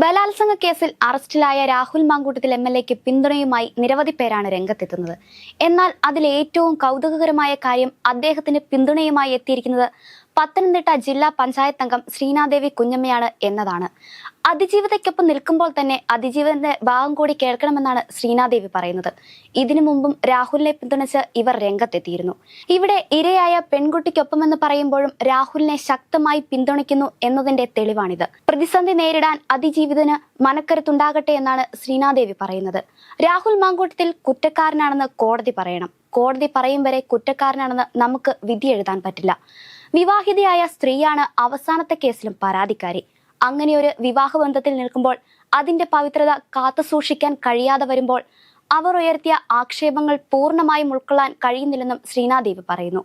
ബലാത്സംഗ കേസിൽ അറസ്റ്റിലായ രാഹുൽ മാങ്കൂട്ടത്തിൽ എം എൽ എക്ക് പിന്തുണയുമായി നിരവധി പേരാണ് രംഗത്തെത്തുന്നത്. എന്നാൽ അതിൽ ഏറ്റവും കൗതുകകരമായ കാര്യം അദ്ദേഹത്തിന് പിന്തുണയുമായി എത്തിയിരിക്കുന്നത് പത്തനംതിട്ട ജില്ലാ പഞ്ചായത്ത് അംഗം ശ്രീനാദേവി കുഞ്ഞമ്മയാണ് എന്നതാണ്. അതിജീവിതയ്ക്കൊപ്പം നിൽക്കുമ്പോൾ തന്നെ അതിജീവിതന്റെ ഭാഗം കൂടി കേൾക്കണമെന്നാണ് ശ്രീനാദേവി പറയുന്നത്. ഇതിനു മുമ്പും രാഹുലിനെ പിന്തുണച്ച് ഇവർ രംഗത്തെത്തിയിരുന്നു. ഇവിടെ ഇരയായ പെൺകുട്ടിക്കൊപ്പം എന്ന് പറയുമ്പോഴും രാഹുലിനെ ശക്തമായി പിന്തുണയ്ക്കുന്നു എന്നതിന്റെ തെളിവാണിത്. പ്രതിസന്ധി നേരിടാൻ അതിജീവിതന് മനക്കരുത്തുണ്ടാകട്ടെ എന്നാണ് ശ്രീനാദേവി പറയുന്നത്. രാഹുൽ മാങ്കൂട്ടത്തിൽ കുറ്റക്കാരനാണെന്ന് കോടതി പറയണം. കോടതി പറയും വരെ കുറ്റക്കാരനാണെന്ന് നമുക്ക് വിധി എഴുതാൻ പറ്റില്ല. വിവാഹിതയായ സ്ത്രീയാണ് അവസാനത്തെ കേസിലും പരാതിക്കാരി. അങ്ങനെ ഒരു വിവാഹബന്ധത്തിൽ നിൽക്കുമ്പോൾ അതിന്റെ പവിത്രത കാത്തു സൂക്ഷിക്കാൻ കഴിയാതെ വരുമ്പോൾ അവർ ഉയർത്തിയ ആക്ഷേപങ്ങൾ പൂർണമായും ഉൾക്കൊള്ളാൻ കഴിയുന്നില്ലെന്നും ശ്രീനാദേവ് പറയുന്നു.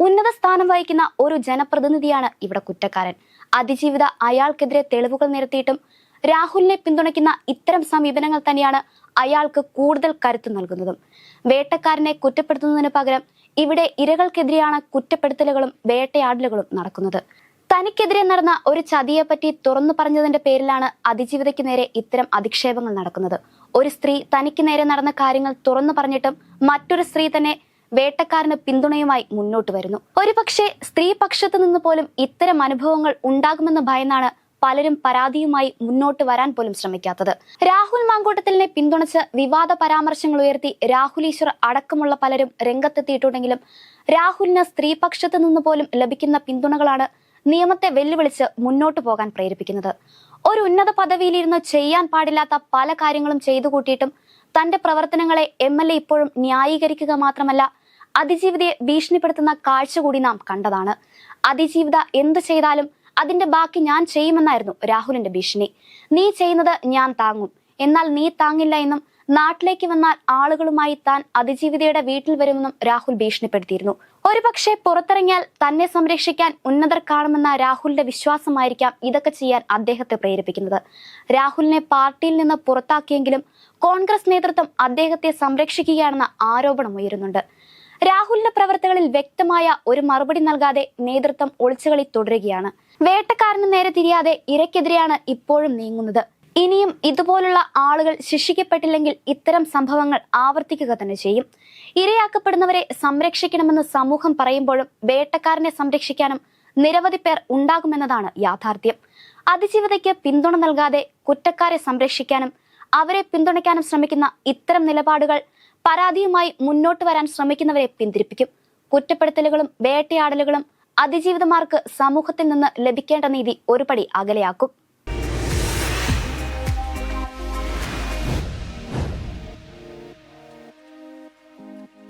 ഉന്നത സ്ഥാനം വഹിക്കുന്ന ഒരു ജനപ്രതിനിധിയാണ് ഇവിടെ കുറ്റക്കാരൻ. അതിജീവിത അയാൾക്കെതിരെ തെളിവുകൾ നിരത്തിയിട്ടും രാഹുലിനെ പിന്തുണയ്ക്കുന്ന ഇത്തരം സമീപനങ്ങൾ തന്നെയാണ് അയാൾക്ക് കൂടുതൽ കരുത്തു നൽകുന്നതും. വേട്ടക്കാരനെ കുറ്റപ്പെടുത്തുന്നതിന് പകരം ഇവിടെ ഇരകൾക്കെതിരെയാണ് കുറ്റപ്പെടുത്തലുകളും വേട്ടയാടലുകളും നടക്കുന്നത്. തനിക്കെതിരെ നടന്ന ഒരു ചതിയെപ്പറ്റി തുറന്നു പറഞ്ഞതിന്റെ പേരിലാണ് അതിജീവിതയ്ക്ക് നേരെ ഇത്തരം അധിക്ഷേപങ്ങൾ നടക്കുന്നത്. ഒരു സ്ത്രീ തനിക്ക് നേരെ നടന്ന കാര്യങ്ങൾ തുറന്നു പറഞ്ഞിട്ടും മറ്റൊരു സ്ത്രീ തന്നെ വേട്ടക്കാരന് പിന്തുണയുമായി മുന്നോട്ട് വരുന്നു. ഒരുപക്ഷെ സ്ത്രീ പക്ഷത്ത് നിന്ന് പോലും ഇത്തരം അനുഭവങ്ങൾ ഉണ്ടാകുമെന്ന് ഭയന്നാണ് പലരും പരാതിയുമായി മുന്നോട്ട് വരാൻ പോലും ശ്രമിക്കാത്തത്. രാഹുൽ മാങ്കൂട്ടത്തിലിനെ പിന്തുണച്ച് വിവാദ പരാമർശങ്ങൾ ഉയർത്തി രാഹുൽ ഈശ്വർ അടക്കമുള്ള പലരും രംഗത്തെത്തിയിട്ടുണ്ടെങ്കിലും രാഹുലിന് സ്ത്രീപക്ഷത്ത് നിന്ന് പോലും ലഭിക്കുന്ന പിന്തുണകളാണ് നിയമത്തെ വെല്ലുവിളിച്ച് മുന്നോട്ട് പോകാൻ പ്രേരിപ്പിക്കുന്നത്. ഒരു ഉന്നത പദവിയിലിരുന്ന് ചെയ്യാൻ പാടില്ലാത്ത പല കാര്യങ്ങളും ചെയ്തു കൂട്ടിയിട്ടും തന്റെ പ്രവർത്തനങ്ങളെ എം എൽ എ ഇപ്പോഴും ന്യായീകരിക്കുക മാത്രമല്ല അതിജീവിതയെ ഭീഷണിപ്പെടുത്തുന്ന കാഴ്ച കൂടി നാം കണ്ടതാണ്. അതിജീവിത എന്തു ചെയ്താലും അതിന്റെ ബാക്കി ഞാൻ ചെയ്യുമെന്നായിരുന്നു രാഹുലിന്റെ ഭീഷണി. നീ ചെയ്യുന്നത് ഞാൻ താങ്ങും. എന്നാൽ നീ താങ്ങില്ല എന്നും നാട്ടിലേക്ക് വന്നാൽ ആളുകളുമായി താൻ അതിജീവിതയുടെ വീട്ടിൽ വരുമെന്നും രാഹുൽ ഭീഷണിപ്പെടുത്തിയിരുന്നു. ഒരുപക്ഷെ പുറത്തിറങ്ങിയാൽ തന്നെ സംരക്ഷിക്കാൻ ഉന്നതർ കാണുമെന്ന രാഹുലിന്റെ വിശ്വാസമായിരിക്കാം ഇതൊക്കെ ചെയ്യാൻ അദ്ദേഹത്തെ പ്രേരിപ്പിക്കുന്നത്. രാഹുലിനെ പാർട്ടിയിൽ നിന്ന് പുറത്താക്കിയെങ്കിലും കോൺഗ്രസ് നേതൃത്വം അദ്ദേഹത്തെ സംരക്ഷിക്കുകയാണെന്ന ആരോപണം ഉയരുന്നുണ്ട്. രാഹുലിന്റെ പ്രവർത്തകളിൽ വ്യക്തമായ ഒരു മറുപടി നൽകാതെ നേതൃത്വം ഒളിച്ചുകളി തുടരുകയാണ്. വേട്ടക്കാരന് നേരെ തിരിയാതെ ഇരക്കെതിരെയാണ് ഇപ്പോഴും നീങ്ങുന്നത്. ഇനിയും ഇതുപോലുള്ള ആളുകൾ ശിക്ഷിക്കപ്പെട്ടില്ലെങ്കിൽ ഇത്തരം സംഭവങ്ങൾ ആവർത്തിക്കുക തന്നെ ചെയ്യും. ഇരയാക്കപ്പെടുന്നവരെ സംരക്ഷിക്കണമെന്ന് സമൂഹം പറയുമ്പോഴും വേട്ടക്കാരനെ സംരക്ഷിക്കാനും നിരവധി പേർ ഉണ്ടാകുമെന്നതാണ് യാഥാർത്ഥ്യം. അതിജീവിതയ്ക്ക് പിന്തുണ നൽകാതെ കുറ്റക്കാരെ സംരക്ഷിക്കാനും അവരെ പിന്തുണയ്ക്കാനും ശ്രമിക്കുന്ന ഇത്തരം നിലപാടുകൾ പരാതിയുമായി മുന്നോട്ട് വരാൻ ശ്രമിക്കുന്നവരെ പിന്തിരിപ്പിക്കും. കുറ്റപ്പെടുത്തലുകളും വേട്ടയാടലുകളും അതിജീവിതമാർക്ക് സമൂഹത്തിൽ നിന്ന് ലഭിക്കേണ്ട നീതി ഒരുപടി അകലെയാക്കും.